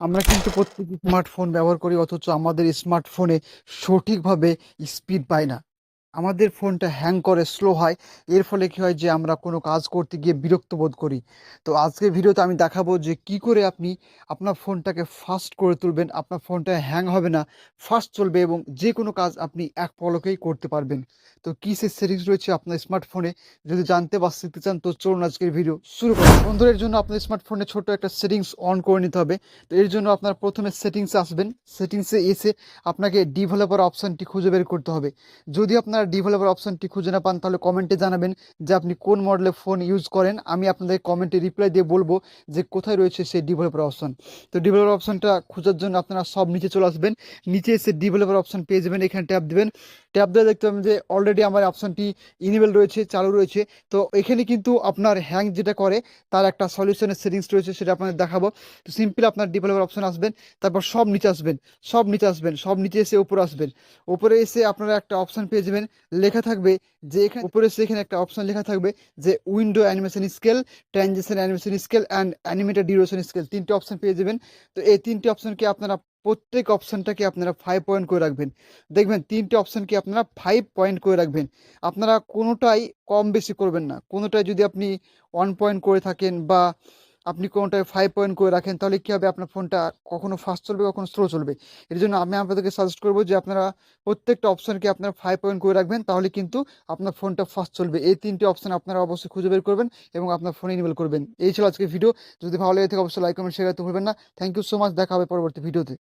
আমরা কিন্তু প্রত্যেক স্মার্টফোন ব্যবহার করি অথচ আমাদের স্মার্টফোনে সঠিকভাবে স্পিড পায় না। আমাদের ফোনটা হ্যাং করে স্লো হয়। এর ফলে কী হয় যে, আমরা কোনো কাজ করতে গিয়ে বিরক্ত বোধ করি। তো আজকের ভিডিওতে আমি দেখাবো যে, কি করে আপনি আপনার ফোনটাকে ফাস্ট করে তুলবেন। আপনার ফোনটা হ্যাং হবে না ফাস্ট চলবে এবং যে কোনো কাজ আপনি এক পলকেই করতে পারবেন। তো কী সে সেটিংস রয়েছে আপনার স্মার্টফোনে যদি জানতে বা শিখতে চান, তো চলুন আজকের ভিডিও শুরু করুন বন্ধুদের জন্য আপনার স্মার্টফোনে ছোট একটা সেটিংস অন করে নিতে হবে। তো এর জন্য আপনার প্রথমে সেটিংসে আসবেন। সেটিংসে এসে আপনাকে ডেভেলপার অপশানটি খুঁজে বের করতে হবে। যদি আপনারা ডেভেলপার অপশানটি খুঁজে না পান, তাহলে কমেন্টে জানাবেন যে আপনি কোন মডেলের ফোন ইউজ করেন। আমি আপনাদের কমেন্টে রিপ্লাই দিয়ে বলব যে কোথায় রয়েছে সেই ডিভেলপার অপশান তো ডেভেলপার অপশানটা খোঁজার জন্য আপনারা সব নিচে চলে আসবেন। নিচে এসে ডিভেলপার অপশান পেয়ে যাবেন, এখানে ট্যাপ দেবেন। ট্যাপ দিয়ে দেখতে পাবেন যে অলরেডি আমার অপশানটি ইনেবল রয়েছে, চালু রয়েছে। তো এখানে কিন্তু আপনার হ্যাং যেটা করে, তার একটা সলিউশনের সেটিংস রয়েছে, সেটা আপনাদের দেখাবো। তো সিম্পলি আপনার ডেভেলপার অপশান আসবেন, তারপর সব নিচে আসবেন, সব নিচে আসবেন, সব নিচে এসে উপরে আসবেন। উপরে এসে আপনারা একটা অপশান পেয়ে যাবেন, লেখা থাকবে যে এখানে, উপরে এসে এখানে একটা অপশান লেখা থাকবে যে window animation scale transaction animation scale and animated duration scale তিনটে অপশান পেয়ে যাবেন। তো এই তিনটে অপশানকে আপনারা প্রত্যেক অপশানটাকে আপনারা ফাইভ পয়েন্ট করে রাখবেন। দেখবেন তিনটে অপশানকে আপনারা ফাইভ পয়েন্ট করে রাখবেন। আপনারা কোনোটাই কম বেশি করবেন না। কোনোটাই যদি আপনি ওয়ান পয়েন্ট করে থাকেন বা আপনি কোনোটায় ফাইভ পয়েন্ট করে রাখেন, তাহলে কী হবে? আপনার ফোনটা কখনো ফাস্ট চলবে, কখনো স্লো চলবে। এর জন্য আমি আপনাদেরকে সাজেস্ট করব যে আপনারা প্রত্যেকটা অপশানকে আপনারা ফাইভ পয়েন্ট করে রাখবেন, তাহলে কিন্তু আপনার ফোনটা ফাস্ট চলবে। এই তিনটে অপশান আপনারা অবশ্যই খুঁজে বের করবেন এবং আপনার ফোনে ইনেবল করবেন। এই ছিল আজকে ভিডিও যদি ভালো লেগে থাকে, অবশ্যই লাইক কমেন্ট শেয়ার করতে ভুলবেন না। থ্যাংক ইউ সো মাচ দেখা হবে পরবর্তী ভিডিওতে